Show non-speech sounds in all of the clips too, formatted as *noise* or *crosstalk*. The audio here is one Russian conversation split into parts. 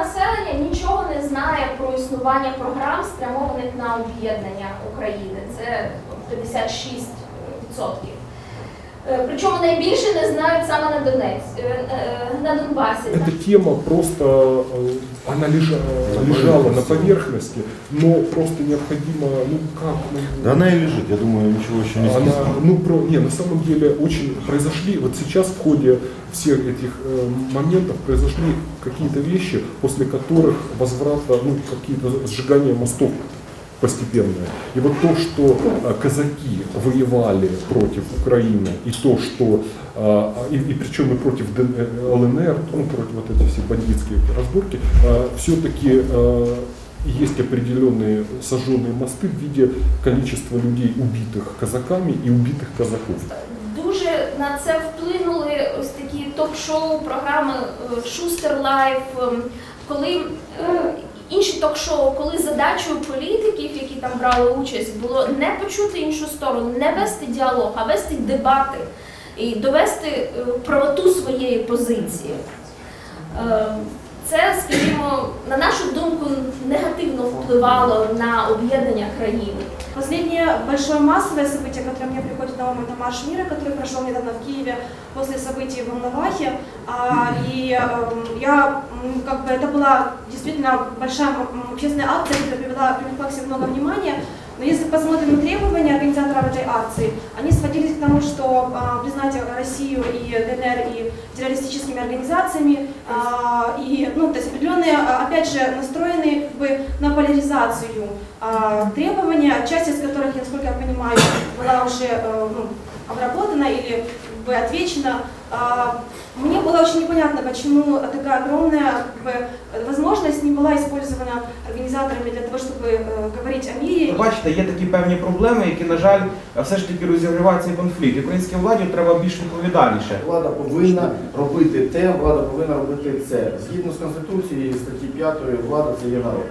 населення нічого не знає про існування програм, спрямованих на об'єднання України. Це 56%. Причому найбільше не знають саме на Донець, е, на Донбасі. Эта тема просто, э, она лежа- лежала на поверхности, но просто необходимо, ну как, ну, Да она и лежит, я думаю, ничего еще не Она, ну, про, не, на самом деле очень произошли, вот сейчас в ходе всех этих э, моментов произошли какие-то вещи, после которых возврата, ну, какие-то сжигания мостов постепенное. И вот то, что э, казаки воевали против Украины, и то, что, э, и, и причем и против э, ЛНР, ну, против вот эти все бандитские разборки, все-таки есть определенные сожженные мосты в виде количества людей, убитых казаками и убитых казаков. Дуже на це вплинули ось такі ток-шоу, програми Шустер Лайф, коли інші ток-шоу, коли задачею політиків, які там брали участь, було не почути іншу сторону, не вести діалог, а вести дебати і довести е, правоту своєї позиції. Е, Це, скажімо, на нашу думку, негативно впливало на об'єднання країни. Последнее большое массовое событие, которое мне приходит на ум, это Марш мира, который прошел недавно в Киеве после событий в Волновахе. А, и эм, я, как бы, это была действительно большая общественная акция, которая привлекла к себе много внимания. Но если посмотрим на требования организаторов этой акции, они сводились к тому, что а, признать Россию и ДНР и террористическими организациями, а, и, ну, то есть определенные, а, опять же, настроенные как бы на поляризацию а, требования, часть из которых, насколько я понимаю, была уже э, ну, обработана или как бы отвечена. А, Мне было очень непонятно, почему такая огромная как бы, возможность не была использована организаторами для того, чтобы э, говорить о мире. Бачите, є такі певні проблеми, які, на жаль, все ж таки розігрівають цей конфлікт. Українській владі треба більш відповідальніше. Влада повинна робити те, влада повинна робити це. Згідно з Конституцією статті 5 влада це є народ.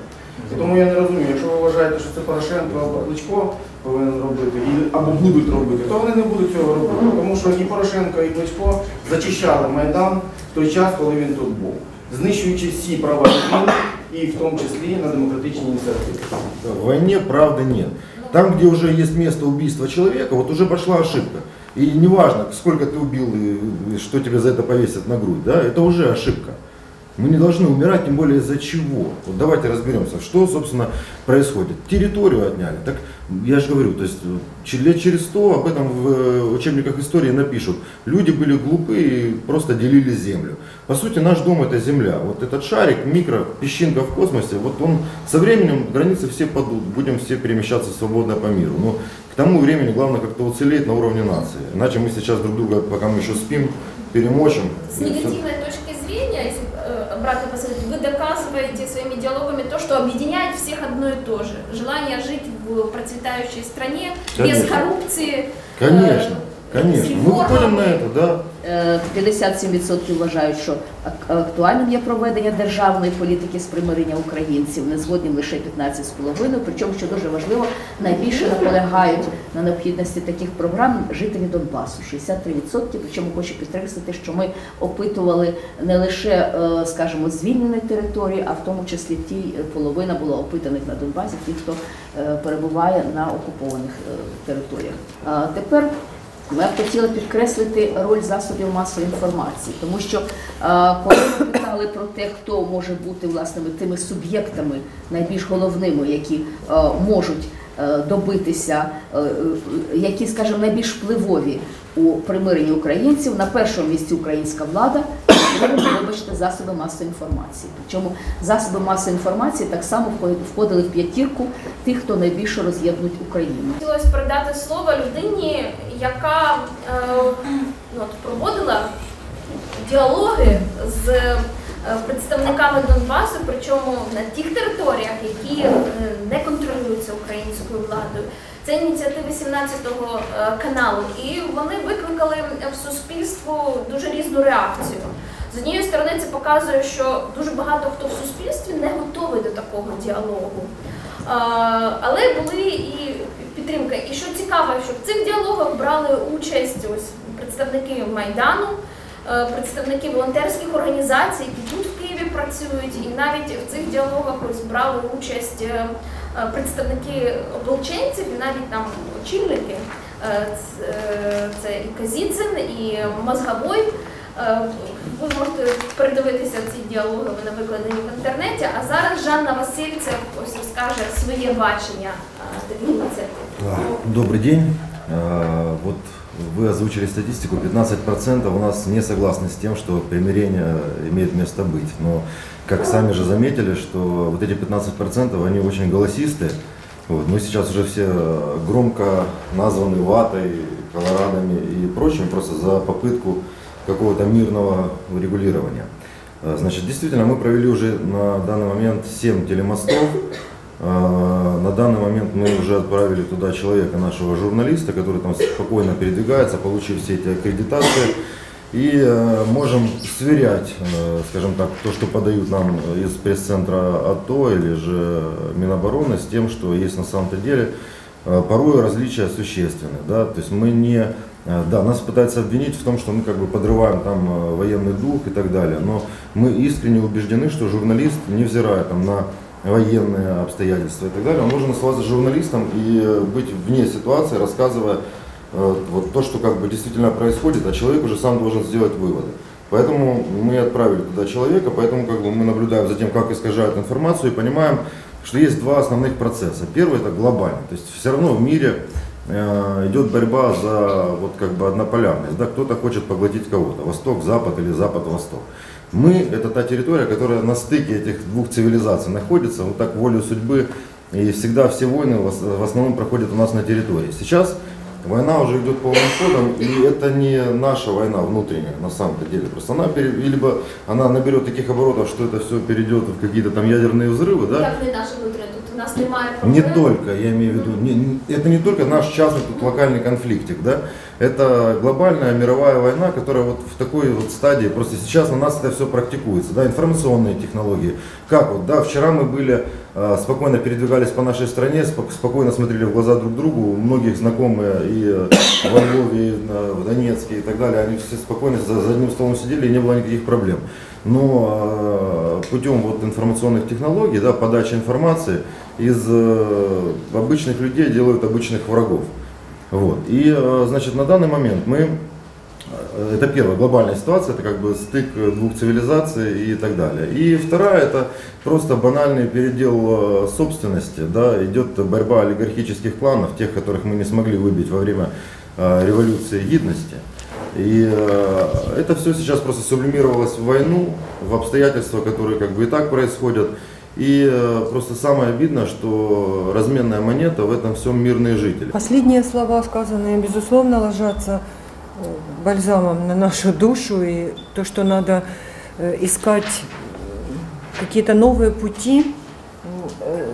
І тому я не розумію, якщо ви вважаєте, що це Порошенко або Кличко повинен робити, і- або будуть робити, то вони не будуть цього робити. Тому що і Порошенко, і Кличко зачищали Майдан в той час, коли він тут був, знищуючи всі права людини і в тому числі на демократичні ініціативи. В войне правды нет. Там, где уже есть место убийства человека, вот уже пошла ошибка. И неважно, сколько ты убил и и что тебе за это повесят на грудь, да, это уже ошибка. Мы не должны умирать, тем более из-за чего. Вот давайте разберемся, что, собственно, происходит. Территорию отняли. Так я же говорю, то есть лет через сто об этом в э, учебниках истории напишут. Люди были глупы и просто делили землю. По сути, наш дом это земля. Вот этот шарик, микро, песчинка в космосе, вот он со временем границы все падут, будем все перемещаться свободно по миру. Но к тому времени главное как-то уцелеть на уровне нации. Иначе мы сейчас друг друга, пока мы еще спим, перемочим. С негативной точки зрения, если э, обратно посмотреть, вы доказываете своими диалогами то, что объединяет всех одно и то же. Желание жить в процветающей стране, без Конечно. коррупции. Конечно, э, конечно. Мы выходим на это, да. Е, 57% вважають, що ак- актуальним є проведення державної політики з примирення українців, не згодні лише 15,5%. Причому, що дуже важливо, найбільше наполягають на необхідності таких програм жителі Донбасу 63%. Причому хочу підкреслити, що ми опитували не лише, е, скажімо, звільнені території, а в тому числі ті е, половина була опитаних на Донбасі, ті, хто е, перебуває на окупованих е, територіях. А Тепер ми б хотіли підкреслити роль засобів масової інформації, тому що е, коли ми питали про те, хто може бути власними тими суб'єктами найбільш головними, які е, можуть е, добитися, які, скажімо, найбільш впливові у примиренні українців, на першому місці українська влада, вибачте, засоби масової інформації. Причому засоби масової інформації так само входили- в п'ятірку тих, хто найбільше роз'єднують Україну. Хотілося передати слово людині, яка е, ну, от, проводила діалоги з е, представниками Донбасу, причому на тих територіях, які е, не контролюються українською владою. Це ініціативи 17-го е, каналу, і вони викликали в суспільство дуже різну реакцію. З однієї сторони, це показує, що дуже багато хто в суспільстві не готовий до такого діалогу. Але були і підтримка. І що цікаво, що в цих діалогах брали участь ось представники Майдану, е, представники волонтерських організацій, які тут в Києві працюють, і навіть в цих діалогах ось брали участь е, представники ополченців, і навіть там очільники. Е, Це і Казіцин, і Мозговой. Е, Ви можете передивитися ці діалоги, вони викладені в інтернеті. А зараз Жанна Васильцев ось розкаже своє бачення е, таких ініціатив. Да, Добрый день. А, Вот вы озвучили статистику, 15% у нас не согласны с тем, что примирение имеет место быть. Но, как сами же заметили, что вот эти 15% они очень голосистые. Вот, мы сейчас уже все громко названы ватой, колорадами и прочим, просто за попытку какого-то мирного регулирования. А, Значит, действительно, мы провели уже на данный момент 7 телемостов. А, На данный момент мы уже отправили туда человека, нашего журналиста, который там спокойно передвигается, получив все эти аккредитации. И э, можем сверять, э, скажем так, то, что подают нам из пресс-центра АТО или же Минобороны с тем, что есть на самом-то деле. Э, Порой различия существенны. Да? То есть мы не... э, Да, нас пытаются обвинить в том, что мы как бы подрываем там э, военный дух и так далее. Но мы искренне убеждены, что журналист, невзирая там на военные обстоятельства и так далее, он должен оставаться журналистом и быть вне ситуации, рассказывая э, вот то, что как бы действительно происходит, а человек уже сам должен сделать выводы. Поэтому мы отправили туда человека, поэтому как бы мы наблюдаем за тем, как искажают информацию и понимаем, что есть два основных процесса. Первый это глобальный, то есть все равно в мире идет борьба за вот как бы однополярность. Да? Кто-то хочет поглотить кого-то, Восток, Запад или Запад-Восток. Мы это та территория, которая на стыке этих двух цивилизаций находится, вот так волю судьбы. И всегда все войны в ос- в основном проходят у нас на территории. Сейчас война уже идет полным ходом, и это не наша война внутренняя на самом-то деле. Просто она либо она наберет таких оборотов, что это все перейдет в какие-то там ядерные взрывы, да? Як не наша у нас немає Не проблем. только, я имею в виду, не- не- это не только наш частный тут локальный конфликтик, да, это глобальная мировая война, которая вот в такой вот стадии, просто сейчас на нас это все практикуется, да, информационные технологии. Как вот, да, вчера мы были, спокойно передвигались по нашей стране, спок- спокойно смотрели в глаза друг другу, многих знакомые и э, во Львове, и в Донецке и так далее, они все спокойно за, за одним столом сидели и не было никаких проблем. Но э, путем вот информационных технологий, да, подачи информации, из э, обычных людей делают обычных врагов. Вот. И, э, значит, на данный момент мы, это первая глобальная ситуация, это как бы стык э, двух цивилизаций и так далее. И вторая, это просто банальный передел э, собственности, да, идет борьба олигархических кланов, тех, которых мы не смогли выбить во время э, революции гидности. И э, это все сейчас просто сублимировалось в войну, в обстоятельства, которые как бы и так происходят. И э, просто самое обидно, что разменная монета в этом всем мирные жители. Последние слова, сказанные, безусловно, ложатся э, бальзамом на нашу душу. И то, что надо э, искать э, какие-то новые пути э,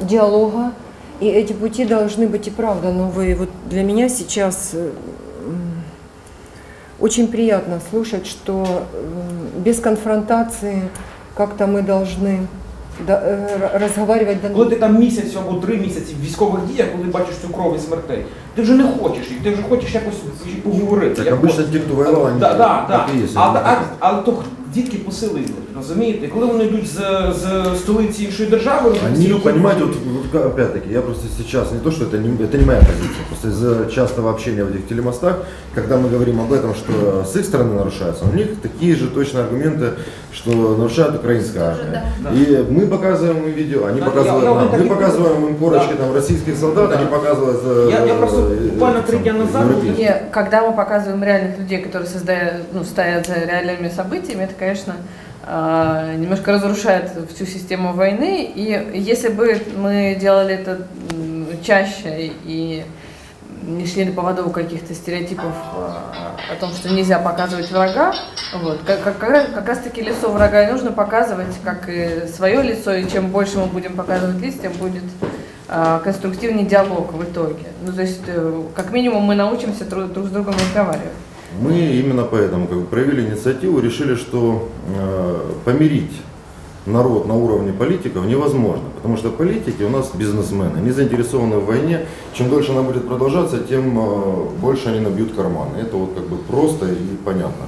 диалога. И эти пути должны быть и правда новые. Вот для меня сейчас очень приятно слушать, что без конфронтации как-то мы должны э, до- Коли ти там місяць або три місяці в військових діях, коли бачиш цю кров і смертей, ти вже не хочеш їх, ти вже хочеш якось поговорити. Так як да, да. так. А, а, так але то дітки посили йдуть, розумієте? І коли вони йдуть з, з столиці іншої держави, вони всі Они, йдуть- понимаете, вот, вот опять-таки, я просто сейчас, не то, что это не, это не моя позиция, просто из-за частого общения в этих телемостах, когда мы говорим об этом, что с их стороны нарушается, у них такие же точно аргументы, что нарушает украинская армия. Да. И мы показываем им видео, они Да, показывают я- я нам. вот так Мы и показываем им корочки Да. там российских солдат, Да. они показывают э, Я- я просто э, буквально э, три дня там, назад европейцев. И когда мы показываем реальных людей, которые создают, ну, стоят за реальными событиями, это, конечно, а, немножко разрушает всю систему войны. И если бы мы делали это чаще и не шли на поводу каких-то стереотипов а, о том, что нельзя показывать врага, вот, как, как, как раз, как раз таки лицо врага нужно показывать, как и свое лицо, и чем больше мы будем показывать лиц, тем будет а, конструктивный диалог в итоге. Ну, то есть, э, как минимум, мы научимся друг, друг с другом разговаривать. Мы именно поэтому как бы, проявили инициативу, решили, что э, помирить народ на уровне политиков невозможно, потому что политики у нас бизнесмены, они заинтересованы в войне. Чем дольше она будет продолжаться, тем э, больше они набьют карманы. Это вот как бы просто и понятно.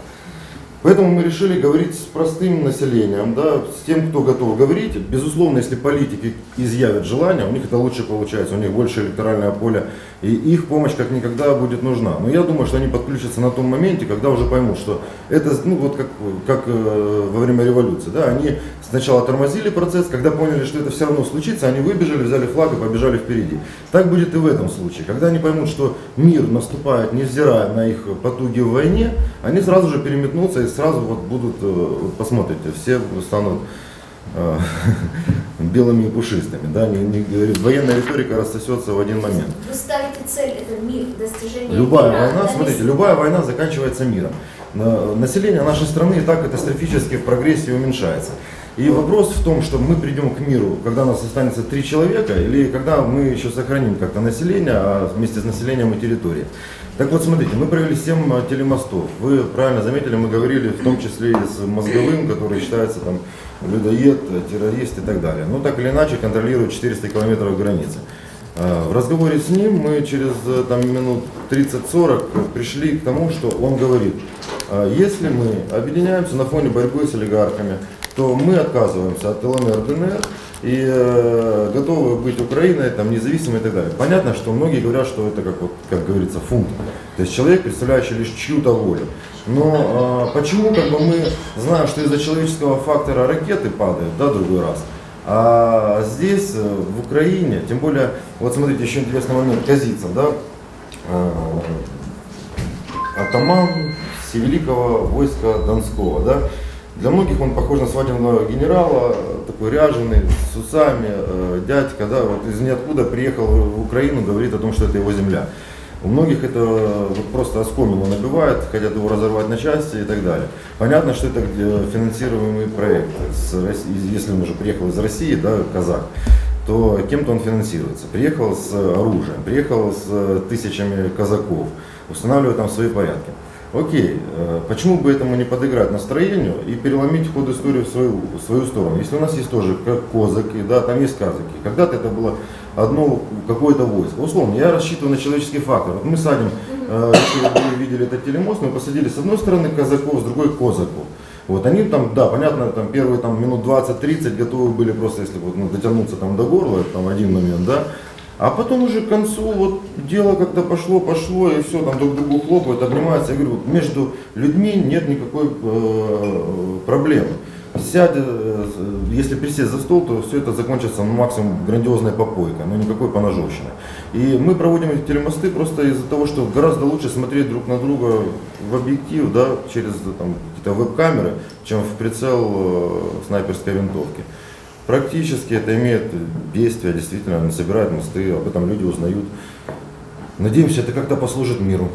Поэтому мы решили говорить с простым населением, да, с тем, кто готов говорить. Безусловно, если политики изъявят желание, у них это лучше получается, у них больше электоральное поле, и их помощь как никогда будет нужна. Но я думаю, что они подключатся на том моменте, когда уже поймут, что это, ну вот как, как э, во время революции, да, они сначала тормозили процесс, когда поняли, что это все равно случится, они выбежали, взяли флаг и побежали впереди. Так будет и в этом случае. Когда они поймут, что мир наступает, невзирая на их потуги в войне, они сразу же переметнутся и сразу вот будут, э, вот посмотрите, все станут э, *laughs* белыми и пушистыми. Да? Не, не, военная риторика рассосется в один момент. Вы ставите цель, это мир, достижение Любая мира, война, смотрите, любая война заканчивается миром. На- Население нашей страны и так катастрофически в прогрессии уменьшается. И вопрос в том, что мы придем к миру, когда нас останется три человека, или когда мы еще сохраним как-то население, а вместе с населением и территории. Так вот, смотрите, мы провели 7 а, телемостов. Вы правильно заметили, мы говорили в том числе и с мозговым, который считается там людоед, террорист и так далее. Но так или иначе контролирует 400 километров границы. А, В разговоре с ним мы через э, там, минут 30-40 пришли к тому, что он говорит, а, если мы объединяемся на фоне борьбы с олигархами, то мы отказываемся от ЛНР, ДНР и э, готовы быть Украиной, там, независимой и так далее. Понятно, что многие говорят, что это, как, вот, как говорится, фунт. То есть человек, представляющий лишь чью-то волю. Но э, почему как бы, мы знаем, что из-за человеческого фактора ракеты падают, да, другой раз, а здесь, э, в Украине, тем более, вот смотрите, еще интересный момент, Казицын, да, э, атаман всевеликого войска Донского, да, для многих он похож на свадебного генерала, такой ряженый, с усами, э, дядька, да, вот из ниоткуда приехал в Украину, говорит о том, что это его земля. У многих это вот просто оскомину набивает, хотят его разорвать на части и так далее. Понятно, что это э, финансируемый проект, если он уже приехал из России, да, казах, то кем-то он финансируется. Приехал с оружием, приехал с э, тысячами казаков, устанавливает там свои порядки. Окей, э, почему бы этому не подыграть настроению и переломить ход истории в свою, в свою сторону? Если у нас есть тоже козаки, да, там есть казаки. Когда-то это было одно какое-то войско. Условно, я рассчитываю на человеческий фактор. Вот мы садим, э, если вы видели этот телемост, мы посадили с одной стороны казаков, с другой козаков. Вот они там, да, понятно, там первые там, минут 20-30 готовы были просто, если вот, ну, дотянуться там до горла, это там один момент, да. А потом уже к концу вот дело как-то пошло, пошло, и все, там друг другу хлопают, обнимаются. Я говорю, между людьми нет никакой э, проблемы. Сядь, э, если присесть за стол, то все это закончится ну, максимум грандиозной попойкой, но никакой поножовщины. И мы проводим эти телемосты просто из-за того, что гораздо лучше смотреть друг на друга в объектив, да, через там, какие-то веб-камеры, чем в прицел э, снайперской винтовки. Практически это имеет действие, действительно, собирает мосты, об этом люди узнают. Надеемся, это как-то послужит миру.